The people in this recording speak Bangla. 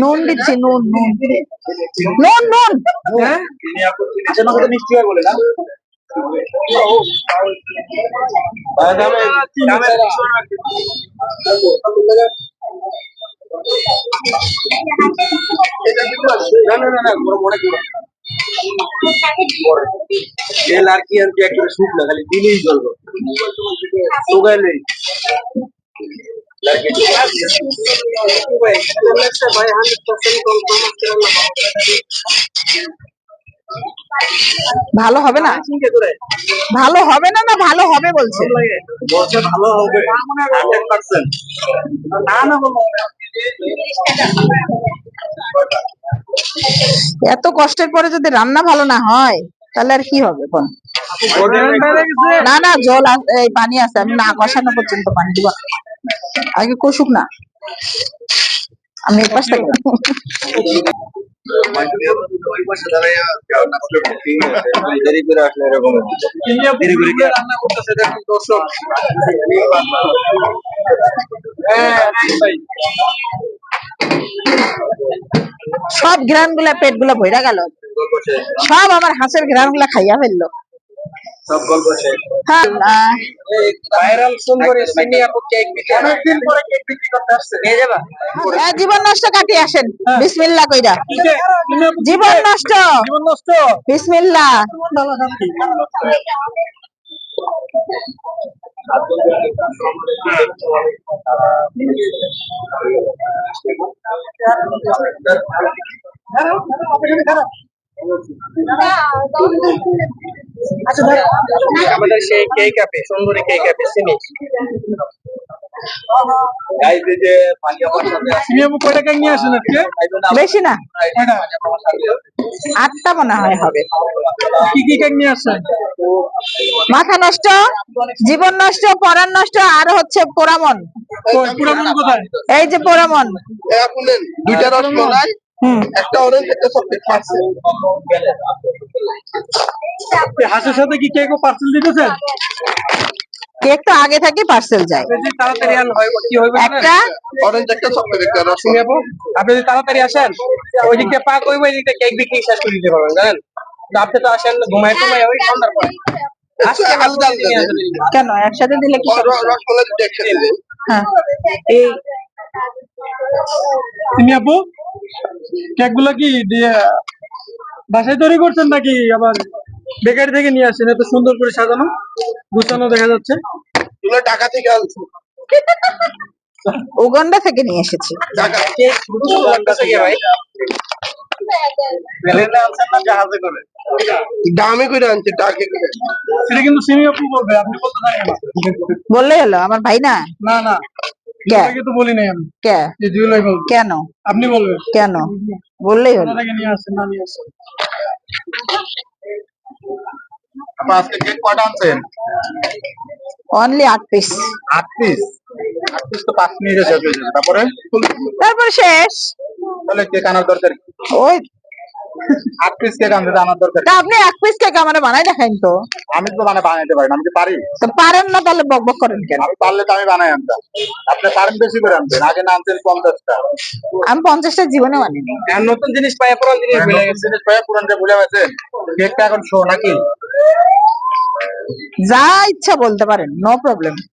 নুন দিচ্ছি নুন নুন। নুন নুন। হ্যাঁ? মিষ্টি হয় বলে না না না না না বড় করো তেল আর কি আর কি একটা শুক না খালি দিলেই চলবে শুকাইলে ভালো হবে না? ভালো হবে না না ভালো হবে বলছে। বলছে ভালো হবে। না না এত কষ্টের পরে যদি রান্না ভালো না হয় তাহলে আর কি হবে কোন না না জল এই পানি আছে আমি না কষানো পর্যন্ত পানি দিব। আগে কষুক না। আমি এই পাশ থেকে ভাই সব ঘ্রাণগুলা পেটগুলা ভইরা গেল। সব আমার হাঁসের ঘ্রাণগুলা খাইয়া ফেলল। জীবন নষ্ট কাটিয়ে আসেন। বিসমিল্লা কইরা। জীবন নষ্ট। জীবন নষ্ট। বিসমিল্লা আমাদের সেই কেক আপে সুন্দরী নিয়ে আসেন আজকে বেশি না। আটটা মনে হয় হবে। কি কি মাথা নষ্ট জীবন নষ্ট পরাণ নষ্ট আর হচ্ছে পোড়ামন। মন এই যে পোড়ামন। দুইটা রসমালাই হুম। একটা অরেঞ্জ একটা চকলেট হাঁসের সাথে কি কেক ও পার্সেল দিতেছেন? কেক তো আগে থেকে পার্সেল যায়। আপনি তাড়াতাড়ি আন হয় কি হবে একটা? অরেঞ্জ একটা চকলেট একটা আপু আপনি যদি তাড়াতাড়ি আসেন ওই দিকটা পাক ওই কেক বিক্রি শেষ করে দিতে পারবেন জানেন? তো আপনি তো আসেন ঘুমায় টুমায় ওই সন্ধ্যার পরে। কেন? একসাথে দিলে কি। হ্যাঁ। এই চিনি আপু কেকগুলো কি দিয়ে বাসায় তৈরি করছেন নাকি আবার বেকারি থেকে নিয়ে আসেন এত সুন্দর করে সাজানো। গুছানো দেখা যাচ্ছে। এগুলো ঢাকা থেকে আনছি। উগান্ডা থেকে নিয়ে এসেছি। দামে করে আনছে টাকে করে। সেটা কিন্তু সিমি আপু বলবে আপনি বলতে থাকেন না। বললেই হলো আমার ভাই না? না না। তো বলি নাই আমি। কে? যে জুয়েলাই কেন? আপনি বলবেন। কেন? বললেই হলো। নিয়ে আসছেন না নিয়ে আসছেন। আপা আজকে কেক কটা আনছেন? অনলি আট পিস আট পিস আট পিস তো পাঁচ মিনিটে শেষ হয়ে যাবে। তারপরে? তারপর শেষ। তাহলে কেক আনার দরকার? ওই আট পিস কেক আনতে আনার দরকার। তা আপনি এক পিস কেক আমার বানাই দেখাইন তো। আমি তো মানে বানাইতে পারি না আমি কি পারি? তো পারেন না তাহলে বক বক করেন কেন? আমি পারলে তো আমি বানাই আনতাম। আপনি পারেন বেশি করে আনতেন আগে না আনতেন পঞ্চাশটা। আমি পঞ্চাশটা জীবনে বানিনি আর নতুন জিনিস পাই পুরান জিনিস ভুলে নতুন গেছে জিনিস পাইয়া পুরানটা ভুলে গেছেন। কেকটা এখন শো নাকি? যা ইচ্ছা বলতে পারেন নো প্রবলেম